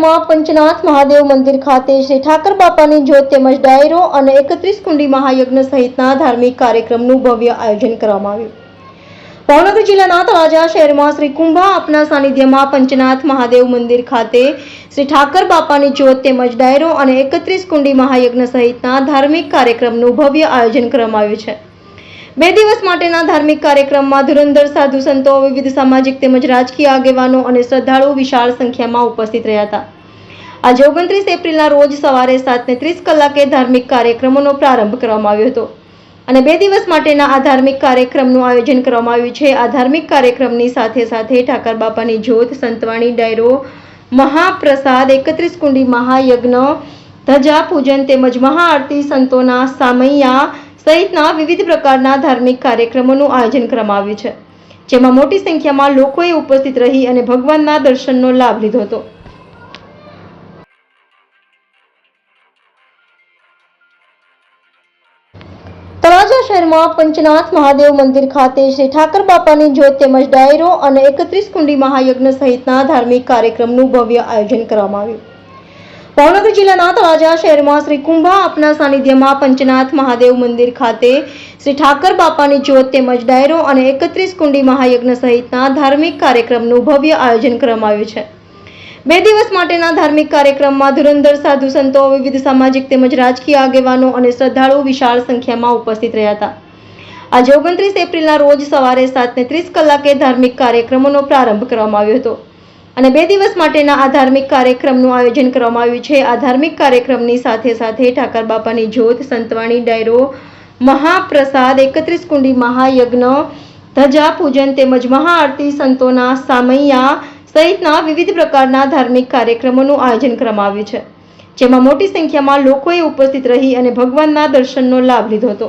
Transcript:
શહેરમાં પંચનાથ મહાદેવ મંદિર ખાતે શ્રી ઠાકર બાપાની જ્યોત તેમજ ડાયરો અને એકત્રીસ કુંડી મહાયજ્ઞ સહિતના ધાર્મિક કાર્યક્રમનું ભવ્ય આયોજન કરવામાં આવ્યું. ભાવનગર જિલ્લાના તળાજા શહેરમાં શ્રી કુંભા આપના સાનિધ્યમાં પંચનાથ મહાદેવ મંદિર ખાતે શ્રી ઠાકર બાપાની જ્યોત તેમજ ડાયરો અને એકત્રીસ કુંડી મહાયજ્ઞ સહિતના ધાર્મિક કાર્યક્રમનું ભવ્ય આયોજન કરવામાં આવ્યું છે. બે દિવસ માટેના ધાર્મિક કાર્યક્રમમાં ધુરંધર સાધુ સંતો, વિવિધ સામાજિક તેમજ રાજકીય આગેવાનો અને શ્રદ્ધાળુઓ વિશાળ સંખ્યામાં ઉપસ્થિત રહ્યા હતા. આજે ઓગણત્રીસ એપ્રિલના રોજ સવારે સાતને ત્રીસ કલાકે ધાર્મિક કાર્યક્રમોનો પ્રારંભ કરવામાં આવ્યો હતો. અને બે દિવસ માટેના આ ધાર્મિક કાર્યક્રમનું આયોજન કરવામાં આવ્યું છે. આ ધાર્મિક કાર્યક્રમની સાથે સાથે ઠાકર બાપાની જ્યોત, સંતવાણી, ડાયરો, મહાપ્રસાદ, એકત્રીસ કુંડી, મહાયજ્ઞ, ધજા પૂજન તેમજ મહાઆરતી સંતોના સામૈયા સહિતના વિવિધ પ્રકારના ધાર્મિક કાર્યક્રમોનું આયોજન કરવામાં આવ્યું છે. જેમાં મોટી સંખ્યામાં લોકોએ ઉપસ્થિત રહી અને ભગવાનના દર્શનનો લાભ લીધો હતો. શહેરમાં પંચનાથ મહાદેવ મંદિર ખાતે શ્રી ઠાકર બાપાની જ્યોત તેમજ ડાયરો અને એકત્રીસ કુંડી મહાયજ્ઞ સહિતના ધાર્મિક કાર્યક્રમનું ભવ્ય આયોજન કરવામાં આવ્યું. ભાવનગર જિલ્લાના તળાજા શહેરમાં શ્રી કુંભા આપના સાનિધ્યમાં પંચનાથ મહાદેવ મંદિર ખાતે શ્રી ઠાકર બાપાની જ્યોત તેમજ ડાયરો અને એકત્રીસ કુંડી મહાયજ્ઞ સહિતના ધાર્મિક કાર્યક્રમનું ભવ્ય આયોજન કરવામાં આવ્યું છે. બે દિવસ માટેના ધાર્મિક કાર્યક્રમમાં ધુરંધર સાધુ સંતો, વિવિધ સામાજિક તેમજ રાજકીય આગેવાનો અને શ્રદ્ધાળુઓ વિશાળ સંખ્યામાં ઉપસ્થિત રહ્યા હતા. આજે ઓગણત્રીસ એપ્રિલના રોજ સવારે સાતને ત્રીસ કલાકે ધાર્મિક કાર્યક્રમોનો પ્રારંભ કરવામાં આવ્યો હતો. અને બે દિવસ માટેના આ ધાર્મિક કાર્યક્રમનું આયોજન કરવામાં આવ્યું છે. આ ધાર્મિક કાર્યક્રમની સાથે સાથે ઠાકર બાપાની જ્યોત, સંતવાણી, ડાયરો, મહાપ્રસાદ, એકત્રીસ કુંડી, મહાયજ્ઞ, ધજા પૂજન તેમજ મહાઆરતી સંતોના સામૈયા સહિતના વિવિધ પ્રકારના ધાર્મિક કાર્યક્રમોનું આયોજન કરવામાં આવ્યું છે. જેમાં મોટી સંખ્યામાં લોકોએ ઉપસ્થિત રહી અને ભગવાનના દર્શનનો લાભ લીધો હતો.